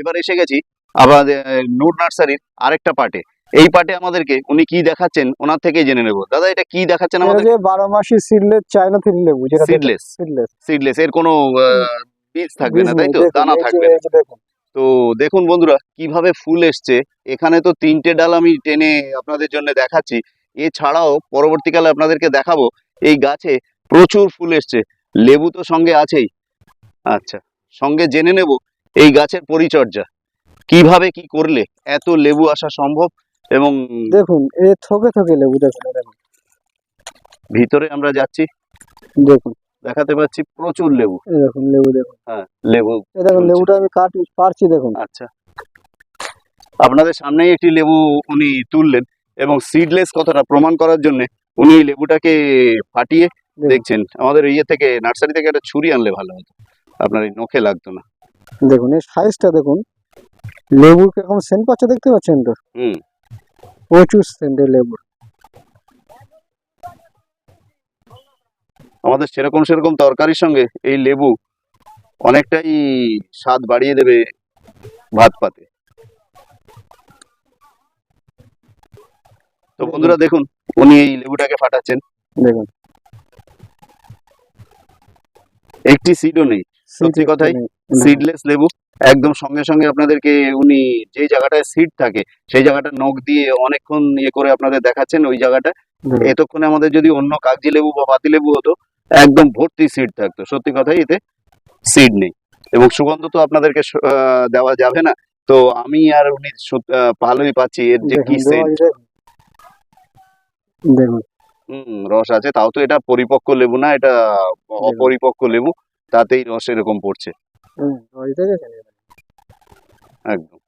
এবার এসে গেছি আমাদের নূর নার্সারির আরেকটা পার্টে। এই পার্টে আমাদেরকে উনি কি দেখাচ্ছেন ওনার থেকেই জেনে নেব। দাদা এটা কি দেখাচ্ছেন আমাদের যে বারো মাসি সিডলেস চায়না থ্রি লেবু যেটা সিডলেস সিডলেস সিডলেস এর কোনো বীজ থাকবে না তাই তো? দানা থাকবে তো দেখুন বন্ধুরা কীভাবে ফুল এসছে। এখানে তো তিনটে ডাল আমি টেনে আপনাদের জন্য দেখাচ্ছি। এছাড়াও পরবর্তীকালে আপনাদেরকে দেখাবো এই গাছে প্রচুর ফুল এসছে। লেবু তো সঙ্গে আছেই। আচ্ছা সঙ্গে জেনে নেব এই গাছের পরিচর্যা। কীভাবে কি করলে এত লেবু আসা সম্ভব এবং দেখুন এ থকে থকে লেবু দেখুন ভিতরে আমরা যাচ্ছি দেখুন। দেখাতে পাচ্ছি প্রচুর লেবু। দেখুন লেবু দেখুন। হ্যাঁ লেবু দেখুন লেবুটা আমি কাট পারছি দেখুন। আচ্ছা। আপনাদের সামনেই একটি লেবু উনি তুললেন এবং সিডলেস কথাটা প্রমাণ করার জন্য উনি লেবুটাকে ফাটিয়ে দেখছেন। আমাদের ইয়ে থেকে নার্সারি থেকে একটা ছুরি আনলে ভালো হতো। আপনার এই নখে লাগতো না। দেখুন এই সাইজটা দেখুন লেবুর কীরকম সেন্ট পাচ্ছে দেখতে পাচ্ছেন তো? হুম। প্রচুর সেন্টের লেবু। আমাদের সেরকম সেরকম তরকারির সঙ্গে এই লেবু অনেকটাই স্বাদ বাড়িয়ে দেবে ভাত পাতে। তো বন্ধুরা দেখুন উনি এই লেবুটাকে ফাটাচ্ছেন। দেখুন। একটি সিডও নেই সত্যি কথাই। সিডলেস লেবু। একদম সঙ্গে সঙ্গে আপনাদেরকে উনি যে জায়গাটায় সিড থাকে সেই জায়গাটা নখ দিয়ে অনেকক্ষণ ইয়ে করে আপনাদের দেখাচ্ছেন ওই জায়গাটা। এতক্ষণে আমাদের যদি অন্য কাগজি লেবু বা পাতি লেবু হতো একদম ভর্তি সিড থাকতো। সত্যি কথাই এতে সিড নেই। এবং সুগন্ধ তো আপনাদেরকে দেওয়া যাবে না। তো আমি আর উনি ভালোই পাচ্ছি এর যে কি সেন্ট দেখুন দেখুন। হুম রস আছে তাও তো এটা পরিপক্ক লেবু না এটা অপরিপক্ক লেবু তাতেই রস এরকম পড়ছে? একদম।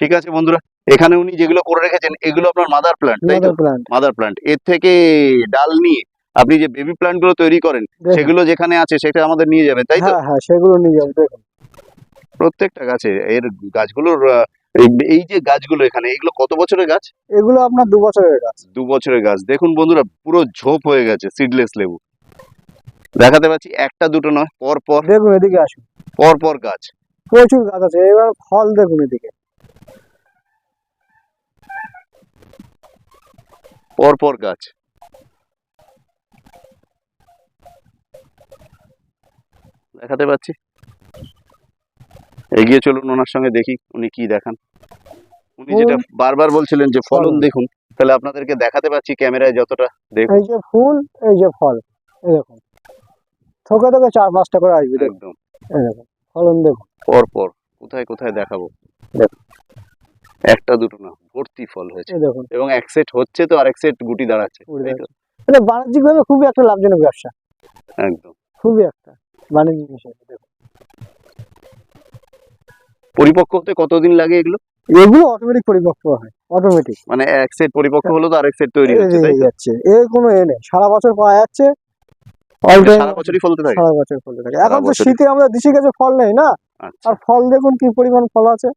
ঠিক আছে বন্ধুরা এখানে উনি যেগুলো করে রেখেছেন এগুলো আপনার মাদার প্লান্ট তাই তো? মাদার প্লান্ট এর থেকে ডাল নিয়ে আপনি যে বেবি প্লান্টগুলো তৈরি করেন সেগুলো যেখানে আছে সেটা আমাদের নিয়ে যাবেন তাই তো? হ্যাঁ হ্যাঁ সেগুলো নিয়ে যাব দেখুন। প্রত্যেকটা গাছে এর গাছগুলোর এই যে গাছগুলো এখানে এগুলো কত বছরের গাছ? এগুলো আপনার দু বছরের গাছ। দু বছরের গাছ। দেখুন বন্ধুরা পুরো ঝোপ হয়ে গেছে সিডলেস লেবু। দেখাতে পাচ্ছি একটা দুটো নয় পর পর দেখুন এদিকে আসুন। পর পর গাছ। প্রচুর গাছ আছে এবার ফল দেখুন এদিকে। পর পর গাছ। দেখাতে পাচ্ছি। এগিয়ে চলুন ওনার সঙ্গে দেখি উনি কি দেখান। উনি যেটা বারবার বলছিলেন যে ফলন। দেখুন তাহলে আপনাদেরকে দেখাতে পাচ্ছি ক্যামেরায় যতটা দেখুন। এই যে ফুল এই যে ফল এই দেখুন। থোকে থোকে চার পাঁচটা করে আসবে একদম। ফলন দেখুন পর পর কোথায় কোথায় দেখাবো। একটা দুটো না ভর্তি ফল হয়েছে। দেখুন এবং এক সেট হচ্ছে তো আরেক সেট গুটি দাঁড়াচ্ছে? এটা বাণিজ্যিক ভাবে খুবই একটা লাভজনক ব্যবসা। একদম। খুবই একটা বাণিজ্যিক দেখুন পরিপক্ক হতে কতদিন লাগে এগুলো? এগুলো অটোমেটিক পরিপক্ক হয় অটোমেটিক মানে এক সেট পরিপক্ক হলো তো আরেক সেট তৈরি হচ্ছে তাই যাচ্ছে। এর কোনো এ নেই। সারা বছর পাওয়া যাচ্ছে সারা বছরই ফলতে থাকে? সারা বছর ফল থাকে। এখন তো শীতে আমরা দেশি গাছে ফল নেই না? আচ্ছা। আর ফল দেখুন কি পরিমাণ ফল আছে।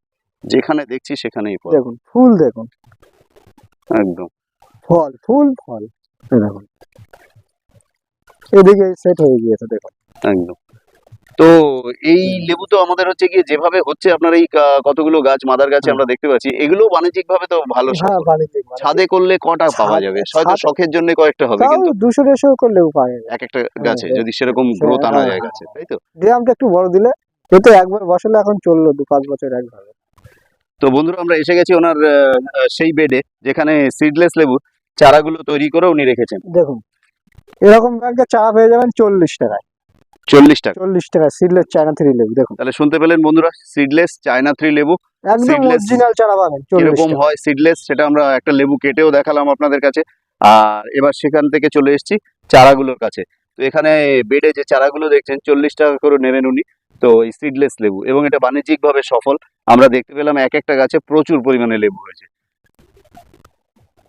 যেখানে দেখছি সেখানেই ফল। দেখুন ফুল দেখুন। একদম। ফল ফুল ফল। দেখুন। এদিকে সেট হয়ে গিয়েছে দেখুন। একদম। তো এই লেবু তো আমাদের হচ্ছে গিয়ে যেভাবে হচ্ছে আপনার এই কতগুলো গাছ মাদার গাছে আমরা দেখতে পাচ্ছি এগুলো বাণিজ্যিক ভাবে তো ভালো হ্যাঁ। ছাদে করলে কটা পাওয়া যাবে? হয়তো শখের জন্য কয়েকটা হবে কিন্তু দুশো দেড়শো করলেও পাওয়া যাবে। এক একটা গাছে হ্যাঁ, যদি সেরকম হ্যাঁ, গ্রোথ আনা হ্যাঁ, যায় হ্যাঁ। গাছে তাই তো? একটু বড় দিলে তো একবার বসালে এখন চলল দু পাঁচ বছর একভাবে। তো বন্ধুরা আমরা এসে গেছি ওনার সেই বেডে যেখানে সিডলেস লেবু চারাগুলো তৈরি করে উনি রেখেছেন। দেখুন এরকম ব্যাগের চারা পেয়ে যাবেন চল্লিশ টাকায়। চল্লিশ টাকা। চল্লিশ টাকা সিডলেস চায়না থ্রি লেবু দেখুন। তাহলে শুনতে পেলেন বন্ধুরা সিডলেস চায়না থ্রি লেবু। একদম Seedless অরিজিনাল চারা পাবেন চল্লিশ হয় সিডলেস সেটা আমরা একটা লেবু কেটেও দেখালাম আপনাদের কাছে। আর এবার সেখান থেকে চলে এসেছি চারাগুলোর কাছে। তো এখানে বেডে যে চারাগুলো দেখছেন চল্লিশ টাকা করে নেবেন উনি। তো এই সিডলেস লেবু এবং এটা বাণিজ্যিকভাবে সফল। আমরা দেখতে পেলাম এক একটা গাছে প্রচুর পরিমাণে লেবু হয়েছে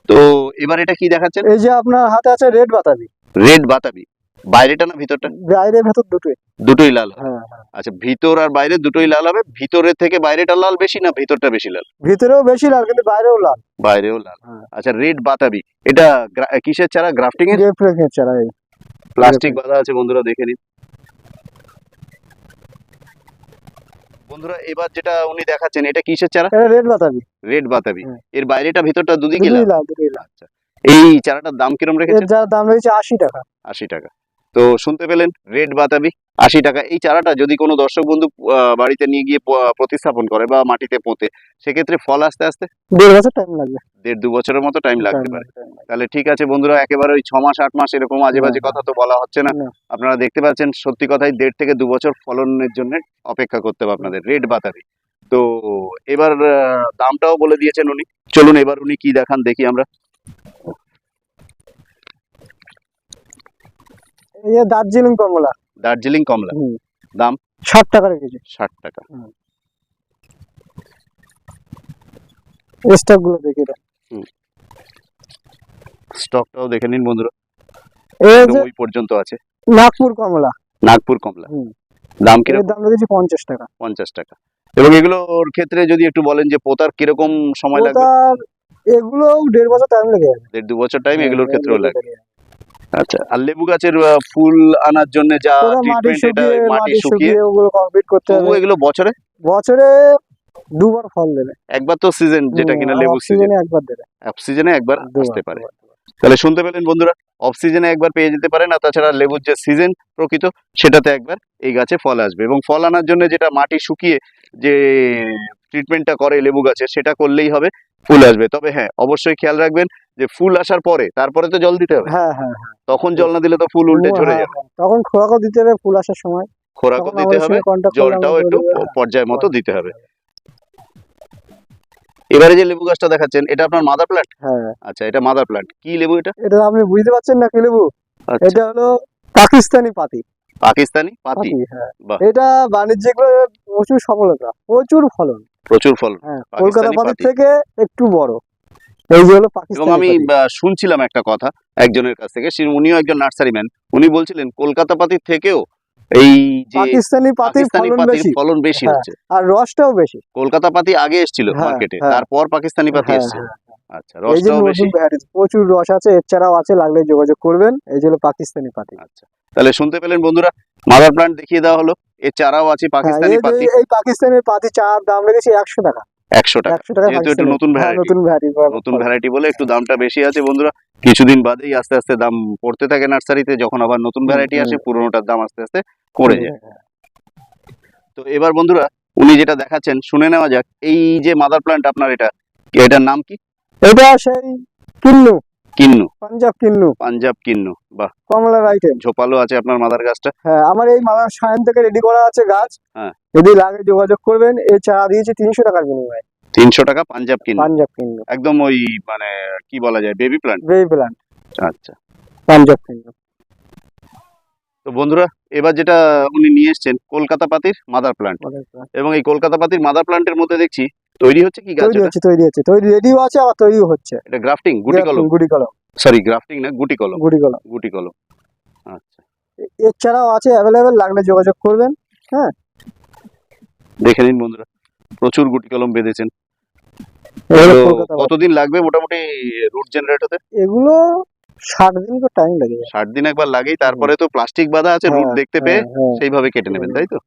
তো এবার এটা কি দেখাচ্ছেন? এই যে আপনার হাতে আছে রেড বাতাবি। রেড বাতাবি। বাইরেটা না ভিতরটা? বাইরে ভেতর দুটোই। দুটোই লাল হ্যাঁ হ্যাঁ। আচ্ছা ভিতর আর বাইরে দুটোই লাল হবে? ভিতরের থেকে বাইরেটা লাল বেশি না ভিতরটা বেশি লাল? ভিতরেও বেশি লাল কিন্তু বাইরেও লাল। বাইরেও লাল। হ্যাঁ। আচ্ছা রেড বাতাবি এটা কিসের চারা? গ্রাফটিং এর? প্রেগনেন্ট চারা এই। প্লাস্টিক বাঁধা আছে বন্ধুরা দেখে নিন। বন্ধুরা এবার যেটা উনি দেখাচ্ছেন এটা কিসের চারা? এটা রেড বাতাবি। রেড বাতাবি। হ্যাঁ। এর বাইরেটা ভিতরটা দুদিকে লাল? আচ্ছা এই চারাটার দাম কিরম এর রেখেছেন যার দাম রয়েছে আশি টাকা। আশি টাকা। তো শুনতে পেলেন রেড বাতাবি আশি টাকা। এই চারাটা যদি কোনো দর্শক বন্ধু বাড়িতে নিয়ে গিয়ে প্রতিস্থাপন করে বা মাটিতে পোঁতে সেক্ষেত্রে ফল আস্তে আস্তে দেড় বছর টাইম লাগবে। দেড় দু বছরের মতো টাইম লাগতে পারে। তাহলে ঠিক আছে বন্ধুরা একেবারে ওই ছ মাস আট মাস এরকম আজে বাজে কথা তো বলা হচ্ছে না। আপনারা দেখতে পাচ্ছেন সত্যি কথাই দেড় থেকে দু বছর ফলনের জন্য অপেক্ষা করতে হবে আপনাদের রেড বাতাবি। তো এবার দামটাও বলে দিয়েছেন উনি। চলুন এবার উনি কি দেখান দেখি আমরা। এই যে দার্জিলিং কমলা। দার্জিলিং কমলা। দাম? ষাট টাকা রেখেছি ষাট টাকা। স্টকগুলো দেখে দাও স্টকটাও দেখে নিন বন্ধুরা। ওই পর্যন্ত আছে। নাগপুর কমলা। নাগপুর কমলা। দাম কীরকম? দাম রেখেছি পঞ্চাশ টাকা। পঞ্চাশ টাকা। এবং এগুলোর ক্ষেত্রে যদি একটু বলেন যে পোতার কীরকম সময় লাগবে? এগুলো দেড় বছর টাইম লেগে যাবে। দেড় দু বছর টাইম হ্যাঁ, এগুলোর ক্ষেত্রেও লাগে লেগে যাবে। আচ্ছা আর লেবু গাছের ফুল আনার জন্য যা মাটি ট্রিটমেন্ট এটা শুকিয়ে মাটি মাটি শুকিয়ে শুকিয়ে ওগুলো কমপ্লিট করতে হবে। এগুলো বছরে? বছরে দুবার ফল দেবে। একবার তো সিজন যেটা কিনা লেবু সিজনে একবার দেবে। অফ সিজনে একবার আসতে পারে। তাহলে শুনতে পেলেন বন্ধুরা অফ সিজনে একবার পেয়ে যেতে পারেন আর তাছাড়া লেবুর যে সিজন প্রকৃত সেটাতে একবার এই গাছে ফল আসবে। এবং ফল আনার জন্য যেটা মাটি শুকিয়ে যে ট্রিটমেন্টটা করে লেবু গাছে সেটা করলেই হবে ফুল আসবে। তবে হ্যাঁ অবশ্যই খেয়াল রাখবেন যে ফুল আসার পরে তারপরে তো জল দিতে হবে। হ্যাঁ হ্যাঁ হ্যাঁ। তখন জল না দিলে তো ফুল উল্টে ঝরে হ্যাঁ, যাবে। হ্যাঁ। তখন খোরাকও দিতে হবে ফুল আসার সময়। খোরাকও দিতে হবে জলটাও একটু পর্যায় মতো দিতে হবে। এবারে যে লেবু গাছটা দেখাচ্ছেন এটা আপনার মাদার প্ল্যান্ট হ্যাঁ। আচ্ছা এটা মাদার প্ল্যান্ট কি লেবু এটা? এটা আপনি বুঝতে পারছেন না কি লেবু? আচ্ছা। এটা হলো পাকিস্তানি পাতি। পাকিস্তানি পাতি? হ্যাঁ। এটা বাণিজ্যিক প্রচুর সফলতা প্রচুর ফলন। প্রচুর ফলন। হ্যাঁ কলকাতা পাতির পাতি। থেকে একটু বড়। এই যে হলো এবং আমি শুনছিলাম একটা কথা একজনের কাছ থেকে উনিও একজন নার্সারি ম্যান। উনি বলছিলেন কলকাতা পাতির থেকেও এই যে পাকিস্তানি পাতির ফলন বেশি। হ্যাঁ, হচ্ছে। আর রসটাও বেশি। কলকাতা পাতি আগে এসেছিল হ্যাঁ, মার্কেটে হ্যাঁ। তারপর পাকিস্তানি পাতি এসছে। আচ্ছা রসটাও বেশি। প্রচুর রস আছে এছাড়াও আছে লাগলে যোগাযোগ করবেন। এই যে হলো পাকিস্তানি পাতি। আচ্ছা তাহলে শুনতে পেলেন বন্ধুরা মাদার প্লান্ট দেখিয়ে দেওয়া হলো। এর চারাও আছে পাকিস্তানি পাতি। এই পাকিস্তানের পাতি চার দাম লেগেছে একশো টাকা। একশো টাকা। যেহেতু একটু নতুন হ্যাঁ, নতুন ভ্যারাইটি নতুন ভ্যারাইটি বলে একটু দামটা বেশি আছে বন্ধুরা। কিছুদিন বাদেই আস্তে আস্তে দাম পড়তে থাকে নার্সারিতে যখন আবার নতুন ভ্যারাইটি আসে পুরোনোটার দাম আস্তে আস্তে পড়ে যায়। তো এবার বন্ধুরা উনি যেটা দেখাচ্ছেন শুনে নেওয়া যাক। এই যে মাদার প্ল্যান্ট আপনার এটা এটার নাম কি? এটা সেই কিন্নু কিন্নু। পাঞ্জাব কিন্নু। পাঞ্জাব কিন্নু বাহ। কমলার আইটেম ঝোপালো আছে আপনার মাদার গাছটা? হ্যাঁ আমার এই মালার সায়ন থেকে রেডি করা আছে গাছ। হ্যাঁ। যদি লাগে যোগাযোগ করবেন এই চারা দিয়েছে তিনশো টাকার বিনিময়ে। তিনশো টাকা পাঞ্জাব কিন্নু। পাঞ্জাব কিন্নু। একদম ওই মানে কি বলা যায় বেবি প্ল্যান্ট বেবি প্ল্যান্ট আচ্ছা। পাঞ্জাব কিন্নু। তো বন্ধুরা এবার যেটা উনি নিয়ে এসেছেন কলকাতা পাতির মাদার প্ল্যান্ট এবং এই কলকাতা পাতির মাদার প্ল্যান্টের মধ্যে দেখছি তৈরি হচ্ছে কি গাছ তৈরি হচ্ছে তৈরি হচ্ছে। তৈরি রেডিও আছে আবার তৈরিও হচ্ছে। এটা গ্রাফটিং গুটি কলম? গুটি কলম। সরি গ্রাফটিং না গুটি কলম? গুটি কলম। গুটি কলম। আচ্ছা। এছাড়াও আছে অ্যাভেলেবেল লাগলে যোগাযোগ করবেন হ্যাঁ? দেখে নিন বন্ধুরা প্রচুর গুটি কলম বেঁধেছেন। কতদিন লাগবে মোটামুটি রুট জেনারেট হতে এগুলো ষাট দিন তো টাইম লাগে ষাট দিন একবার লাগেই তারপরে তো প্লাস্টিক বাঁধা আছে রুট হ্যাঁ, দেখতে পেয়ে হ্যাঁ, হ্যাঁ। সেইভাবে কেটে নেবেন তাই তো?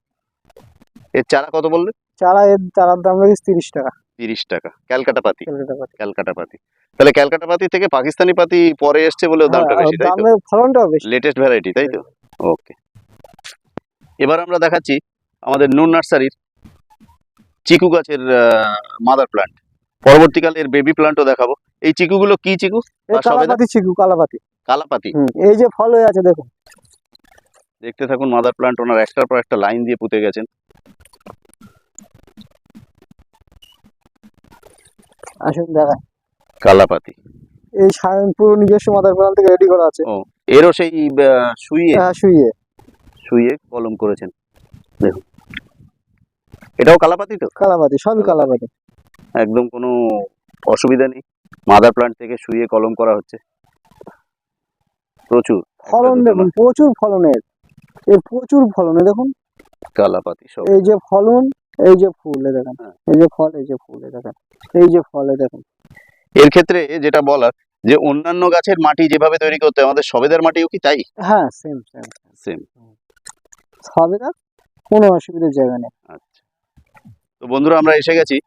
এর চারা কত বললে চারা এর চারার দাম লাগে তিরিশ টাকা। তিরিশ টাকা। ক্যালকাটা পাতি। ক্যালকাটা পাতি। তাহলে ক্যালকাটা পাতি থেকে পাকিস্তানি পাতি পরে এসছে বলেও দামটা হ্যাঁ, বেশি তাই তো? ফলনটাও বেশি। লেটেস্ট ভ্যারাইটি তাই তো? ওকে এবার আমরা দেখাচ্ছি আমাদের নুন নার্সারির চিকু গাছের মাদার প্লান্ট পরবর্তীকালে এর বেবি প্লান্টও দেখাবো। এই চিকুগুলো কি চিকু? কালাপাতি চিকু কালাপাতি। কালাপাতি। এই যে ফল হয়ে আছে দেখুন। দেখতে থাকুন মাদার প্লান্ট ওনার একটার পর একটা লাইন দিয়ে পুঁতে গেছেন। আসুন দেখা কালাপাতি। এই সায়ন পুরো নিজস্ব মাদার প্লান থেকে রেডি করা আছে। এরও সেই শুইয়ে? হ্যাঁ, শুইয়ে। শুইয়ে কলম করেছেন। দেখুন। এটাও কালাপাতি তো? কালাপাতি সবই কালাপাতি। একদম কোনো অসুবিধা নেই। মাদার প্লান্ট থেকে শুয়ে কলম করা হচ্ছে। প্রচুর। ফলন দেখুন প্রচুর ফলনের। এর প্রচুর ফলনে দেখুন। কালাপাতি সব। এই যে ফলন এই যে ফুল দেখেন। হ্যাঁ। এই যে ফল এই যে ফুল দেখেন। এই যে ফল দেখেন। এর ক্ষেত্রে যেটা বলার যে অন্যান্য গাছের মাটি যেভাবে তৈরি করতে আমাদের সবেদার মাটিও কি তাই? হ্যাঁ সেম সেম সেম না কোনো অসুবিধার জায়গা নেই। আচ্ছা। তো বন্ধুরা আমরা এসে গেছি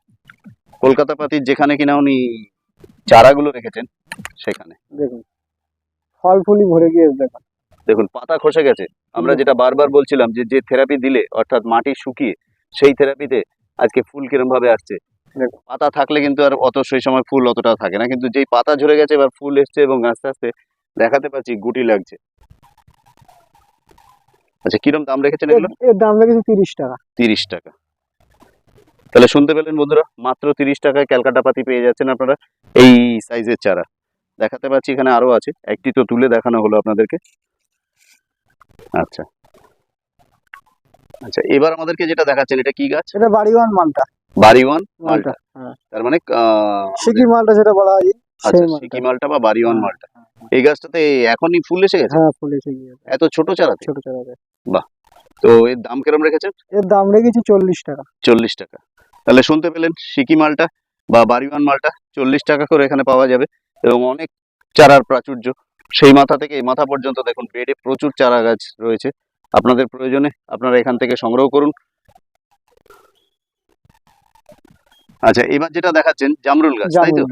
কলকাতা পাতির যেখানে কিনা উনি চারাগুলো রেখেছেন সেখানে। দেখুন ফল ফুলি ভরে গিয়েছে দেখুন। দেখুন পাতা খসে গেছে। আমরা যেটা বারবার বলছিলাম যে যে থেরাপি দিলে অর্থাৎ মাটি শুকিয়ে সেই থেরাপিতে আজকে ফুল কিরম ভাবে আসছে পাতা থাকলে কিন্তু আর অত সেই সময় ফুল অতটা থাকে না। কিন্তু যেই পাতা ঝরে গেছে এবার ফুল এসছে এবং আস্তে আস্তে দেখাতে পাচ্ছি গুটি লাগছে। আচ্ছা কিরম দাম রেখেছেন এগুলো? এর- দাম লেগেছে তিরিশ টাকা। তিরিশ টাকা। তাহলে শুনতে পেলেন বন্ধুরা মাত্র তিরিশ টাকায় ক্যালকাটা পাতি পেয়ে যাচ্ছেন আপনারা। এই সাইজের চারা। দেখাতে পাচ্ছি এখানে আরও আছে। একটি তো তুলে দেখানো হলো আপনাদেরকে। আচ্ছা। আচ্ছা এবার আমাদেরকে যেটা দেখাচ্ছেন এটা কি গাছ? এটা বাড়িওয়ান মালটা। বাড়িওয়ান মালটা। হ্যাঁ। তার মানে সিকি মালটা যেটা বলা হয় আচ্ছা সিকি মালটা বা বাড়িওয়ান হ্যাঁ, মালটা। এই গাছটাতে এখনই ফুল এসে গেছে? হ্যাঁ ফুল এসে গিয়েছে। এত ছোট চারাতে ছোট চারাতে তো। এর দাম কিরম রেখেছেন? এর দাম লেগেছে চল্লিশ টাকা। চল্লিশ টাকা। তাহলে শুনতে পেলেন সিকি মালটা বা বাড়িওয়ান মালটা চল্লিশ টাকা করে এখানে পাওয়া যাবে এবং অনেক চারার প্রাচুর্য। সেই মাথা থেকে এই মাথা পর্যন্ত দেখুন বেডে প্রচুর চারা গাছ রয়েছে। আপনাদের প্রয়োজনে আপনারা এখান থেকে সংগ্রহ করুন। আচ্ছা এবার যেটা দেখাচ্ছেন জামরুল গাছ তাই তো?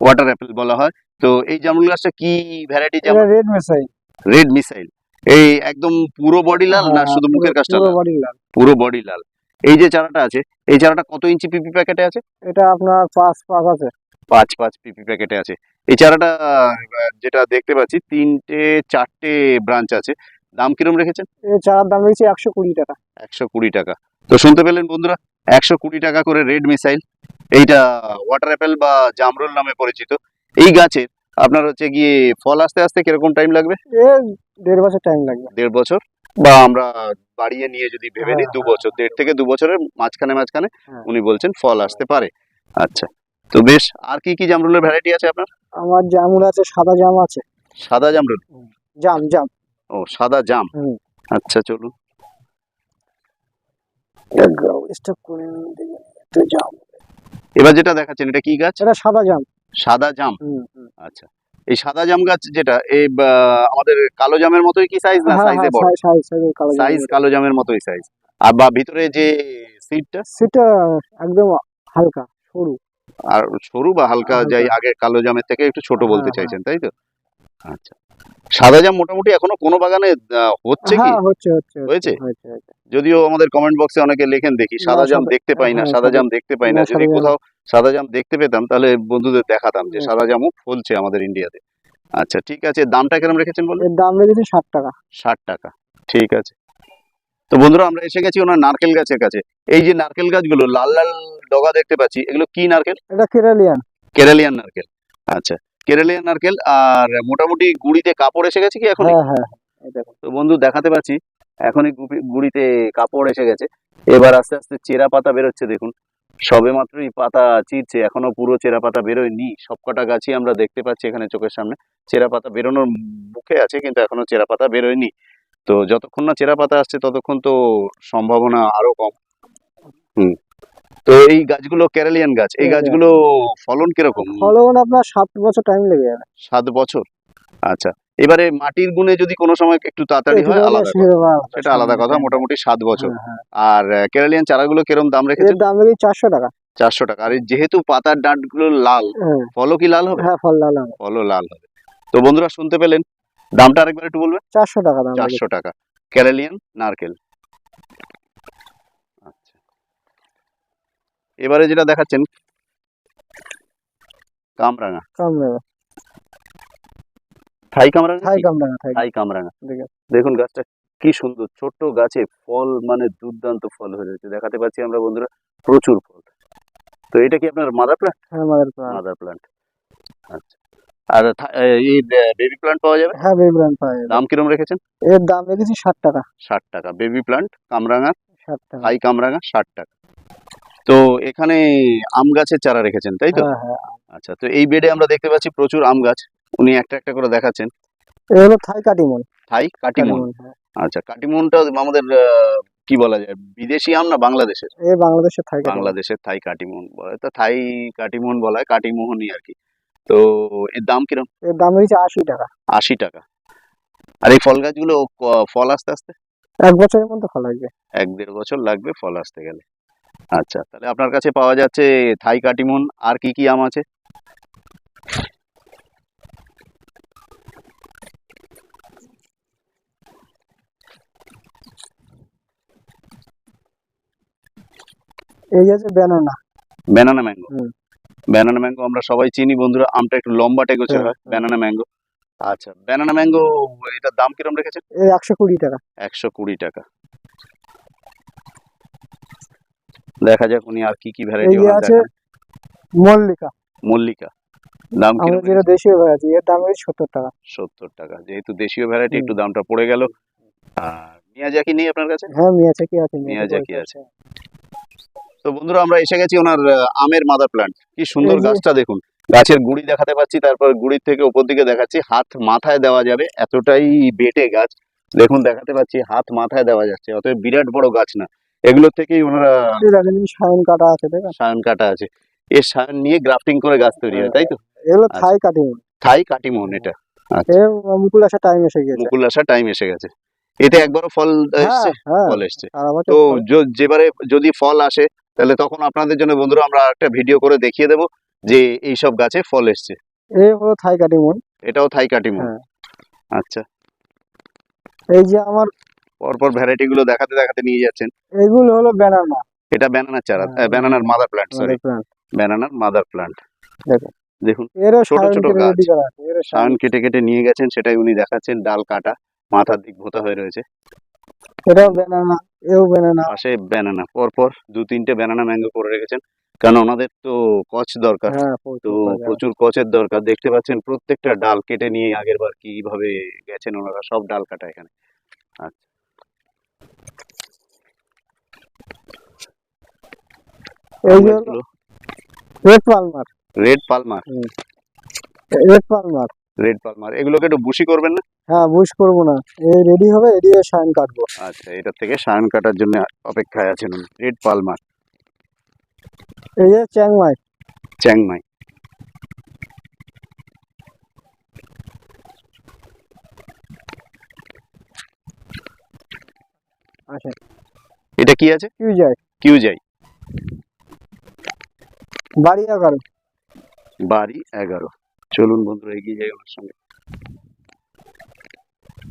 ওয়াটার অ্যাপেল বলা হয়। তো এই জামরুল গাছটা কি ভ্যারাইটি জামরুল? রেড মেসাই রেড মিসাইল এই একদম পুরো বডি লাল না শুধু মুখের কাজটা হ্যাঁ, পুরো লাল? লাল। পুরো বডি লাল। এই যে চারাটা আছে এই চারাটা কত ইঞ্চি পিপি প্যাকেটে আছে? এটা আপনার পাঁচ পাঁচ আছে। পাঁচ পাঁচ পিপি প্যাকেটে আছে। এই চারাটা যেটা দেখতে পাচ্ছি তিনটে চারটে ব্রাঞ্চ আছে। দাম কিরম রেখেছেন? চারার দাম লেগেছে একশো কুড়ি টাকা। একশো কুড়ি টাকা। তো শুনতে পেলেন বন্ধুরা একশো কুড়ি টাকা করে রেড মিসাইল। এইটা ওয়াটার অ্যাপেল বা জামরুল নামে পরিচিত। এই গাছের আপনার হচ্ছে গিয়ে ফল আসতে আসতে কীরকম টাইম লাগবে? দেড় বছর টাইম লাগবে। দেড় বছর? বা আমরা বাড়িয়ে নিয়ে যদি ভেবে নিই হ্যাঁ, দু হ্যাঁ, বছর দেড় থেকে দু বছরের মাঝখানে মাঝখানে হ্যাঁ। উনি বলছেন ফল আসতে পারে। আচ্ছা। তো বেশ আর কি কি জামরুলের ভ্যারাইটি আছে আপনার? আমার জামুন আছে সাদা জাম আছে। সাদা জামরুল? জাম জাম। ও সাদা জাম। আচ্ছা চলুন। এবার যেটা দেখাচ্ছেন এটা কি গাছ? এটা সাদা জাম। সাদা জাম। আচ্ছা। এই সাদা জাম গাছ যেটা এই আমাদের কালো জামের মতই কি সাইজ না হ্যাঁ সাইজে হ্যাঁ বড়? সাইজ কালো সাইজ কালো জামের মতোই সাইজ আর বা ভিতরে যে সিডটা সেটা একদম হালকা সরু। আর সরু বা হালকা। যাই আগে কালো জামের থেকে একটু ছোট বলতে হ্যাঁ, চাইছেন তাই তো? আচ্ছা। সাদা জাম মোটামুটি এখনও কোনো বাগানে হচ্ছে কি? হ্যাঁ হচ্ছে হচ্ছে হয়েছে? যদিও আমাদের কমেন্ট বক্সে অনেকে লেখেন দেখি সাদা জাম দেখতে পাই না হ্যাঁ, সাদা জাম দেখতে পাই না। যদি কোথাও সাদা জাম দেখতে পেতাম তাহলে বন্ধুদের দেখাতাম যে। সাদা জামও ফলছে আমাদের ইন্ডিয়াতে আচ্ছা ঠিক আছে দামটা কিরম রেখেছেন বলুন? দাম লেগেছে ষাট টাকা। ষাট টাকা ঠিক আছে। তো বন্ধুরা আমরা এসে গেছি ওনার নারকেল গাছের কাছে। এই যে নারকেল গাছগুলো লাল লাল ডগা দেখতে পাচ্ছি এগুলো কি নারকেল? এটা কেরালিয়ান। কেরালিয়ান নারকেল। আচ্ছা কেরালিয়ান নারকেল আর মোটামুটি গুড়িতে কাপড় এসে গেছে কি এখন হ্যাঁ হ্যাঁ এই তো বন্ধু দেখাতে পাচ্ছি এখনই গুড়িতে কাপড় এসে গেছে। এবার আস্তে আস্তে চেরা পাতা বেরোচ্ছে দেখুন। সবে মাত্রই পাতা চিরছে এখনও পুরো চেরা পাতা বেরোয়নি। সবকটা গাছই আমরা দেখতে পাচ্ছি এখানে চোখের সামনে। চেরা পাতা বেরোনোর মুখে আছে কিন্তু এখনও চেরা পাতা বেরোয়নি। তো যতক্ষণ না চেরা পাতা আসছে ততক্ষণ তো সম্ভাবনা আরও কম। হুম। তো এই গাছগুলো কেরালিয়ান গাছ এই গাছগুলো ফলন কীরকম? ফলন আপনার সাত বছর টাইম লেগে যাবে। সাত বছর? আচ্ছা এবারে মাটির গুণে যদি কোনো সময় একটু তাড়াতাড়ি হয় আলাদা। সেটা আলাদা, কথা মোটামুটি সাত বছর। হ্যাঁ, হ্যাঁ। আর কেরালিয়ান চারাগুলো কিরম দাম এর রেখেছেন? দাম লেগেছে চারশো টাকা। চারশো টাকা। আর যেহেতু পাতার ডাঁটগুলো লাল হ্যাঁ। ফলও কি লাল হবে? হ্যাঁ ফল লাল হবে। ফলও লাল হবে। তো বন্ধুরা শুনতে পেলেন দামটা আরেকবার একটু বলবেন? চারশো টাকা দাম চারশো টাকা। কেরালিয়ান নারকেল। আচ্ছা। এবারে যেটা দেখাচ্ছেন কামরাঙা। কম নেবে থাই কামরাঙা থাই কি? কম টাকা থাই। কামরাঙা। দেখুন। গাছটা কি সুন্দর। ছোট্ট গাছে ফল মানে দুর্দান্ত ফল হয়ে রয়েছে। দেখাতে পাচ্ছি আমরা বন্ধুরা প্রচুর ফল। তো এটা কি আপনার মাদার প্ল্যান্ট হ্যাঁ মাদার প্ল্যান্ট আচ্ছা। আর এই বেবি প্ল্যান্ট পাওয়া যাবে? হ্যাঁ বেবি ব্র্যান্ড পাওয়া যাবে। দাম কিরম রেখেছেন? এর দাম লেগেছে ষাট টাকা। ষাট টাকা। বেবি প্ল্যান্ট কামরাঙা? ষাট টাকা। থাই কামরাঙা ষাট টাকা। তো এখানে আম গাছের চারা রেখেছেন তাই তো? হ্যাঁ হ্যাঁ। আচ্ছা তো এই বেডে আমরা দেখতে পাচ্ছি প্রচুর আম গাছ। উনি একটা একটা করে দেখাচ্ছেন। এ হলো থাই কাটিমন। থাই কাটিমন। হ্যাঁ। আচ্ছা কাটিমনটা আমাদের কি বলা যায় বিদেশি আম না বাংলাদেশের? এ বাংলাদেশের থাই বাংলাদেশের থাই কাটিমন বলা। তো থাই কাটিমন বলা হয় কাটিমোহনই আর কি। তো এর দাম কীরকম এর দাম লেগেছে আশি টাকা। আশি টাকা। আর এই ফল গাছগুলো ফল আসতে আসতে? এক বছরের মধ্যে ফল আসবে। এক দেড় বছর লাগবে ফল আসতে গেলে। আচ্ছা তাহলে আপনার কাছে পাওয়া যাচ্ছে থাই কাটিমন। আর কি কি আম আছে? এই আছে banana banana mango. Banana mango আমরা সবাই চিনি বন্ধুরা। আমটা একটু লম্বা টেগোছে হ্যাঁ, হয় হ্যাঁ। ব্যানানা ম্যাঙ্গো আচ্ছা। ব্যানানা ম্যাঙ্গো এটার দাম কিরম রেখেছেন? একশো কুড়ি টাকা। একশো কুড়ি টাকা। দেখা যাক উনি আর কি কি ভ্যারাইটি আছে মল্লিকা। মল্লিকা। দাম যেটা দেশীয় ভ্যারাইটি এর দাম হচ্ছে সত্তর টাকা। সত্তর টাকা। যেহেতু দেশীয় ভ্যারাইটি একটু দামটা পড়ে গেল। আর মিয়াজাকি নেই আপনার কাছে? হ্যাঁ মিয়াচাকি আছে মিয়াজাকি আছে। তো বন্ধুরা আমরা এসে গেছি ওনার আমের মাদার প্ল্যান্ট কি সুন্দর গাছটা দেখুন। গাছের গুড়ি দেখাতে পাচ্ছি তারপর গুড়ির থেকে উপর দিকে দেখাচ্ছি হাত মাথায় দেওয়া যাবে এতটাই বেটে গাছ। দেখুন দেখাতে পাচ্ছি হাত মাথায় দেওয়া যাচ্ছে অতএব বিরাট বড় গাছ না। এগুলোর থেকেই ওনারা সায়ন কাটা আছে সায়ন কাটা আছে। এর সায়ন নিয়ে গ্রাফটিং করে গাছ তৈরি হয় তাই তো? এগুলো আচ্ছা। থাই কাটিং। থাই কাটিমন এটা। মুকুল আসার টাইম এসে গেছে। মুকুল টাইম এসে গেছে। এতে একবারও ফল হ্যাঁ এসছে? হ্যাঁ। ফল এসছে। তো যেবারে যদি ফল আসে তাহলে তখন আপনাদের জন্য বন্ধুরা আমরা একটা ভিডিও করে দেখিয়ে দেব যে এই সব গাছে ফল এসছে। এই হলো থাই এটাও থাই কাটিমন হ্যাঁ। আচ্ছা। এই যে আমার পরপর ভ্যারাইটি গুলো দেখাতে দেখাতে নিয়ে যাচ্ছেন। এগুলো হলো ব্যানানা এটা ব্যানানার চারা ব্যানানার মাদার প্ল্যান্ট সরি ব্যানানার মাদার প্ল্যান্ট দেখুন। ছোট ছোট গাছ। সায়ন কেটে কেটে নিয়ে গেছেন সেটাই উনি দেখাচ্ছেন ডাল কাটা মাথার দিক ভোতা হয়ে রয়েছে। এটাও ব্যানানা এও ব্যানানা পাশে ব্যানানা পরপর দু তিনটে ব্যানানা ম্যাঙ্গো করে রেখেছেন। কারণ ওনাদের তো কচ দরকার। হ্যাঁ তো প্রচুর বাজার। প্রচুর কচের দরকার। দেখতে পাচ্ছেন প্রত্যেকটা ডাল কেটে নিয়ে আগের বার কীভাবে গেছেন ওনারা সব ডাল কাটা এখানে। আচ্ছা। Red palmer red palmer red palmer red palmer এগুলোকে একটু বুশি করবেন না? হ্যাঁ বুশ করব না। এই রেডি হবে এডি সায়ন কাটবো। আচ্ছা এটার থেকে সায়ন কাটার জন্য অপেক্ষায় আছেন রেড পালমার এই যে চ্যাংমাই চ্যাংমাই আছে এটা কি আছে? কি যায় কিউ যাই বাড়ি এগারো। বাড়ি এগারো। চলুন বন্ধুরা এগিয়ে যাই ওনার সঙ্গে।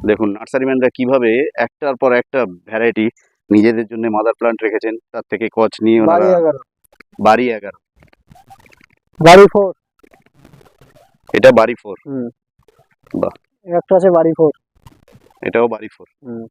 দেখুন নার্সারিম্যানরা কীভাবে একটার পর একটা ভ্যারাইটি নিজেদের জন্য মাদার প্লান্ট রেখেছেন তার থেকে কচ নিয়ে ওনারা বাড়ি এগারো। বাড়ি ফোর এটা বাড়ি ফোর বাহ। একটা আছে বাড়ি ফোর এটাও বাড়ি ফোর হুম।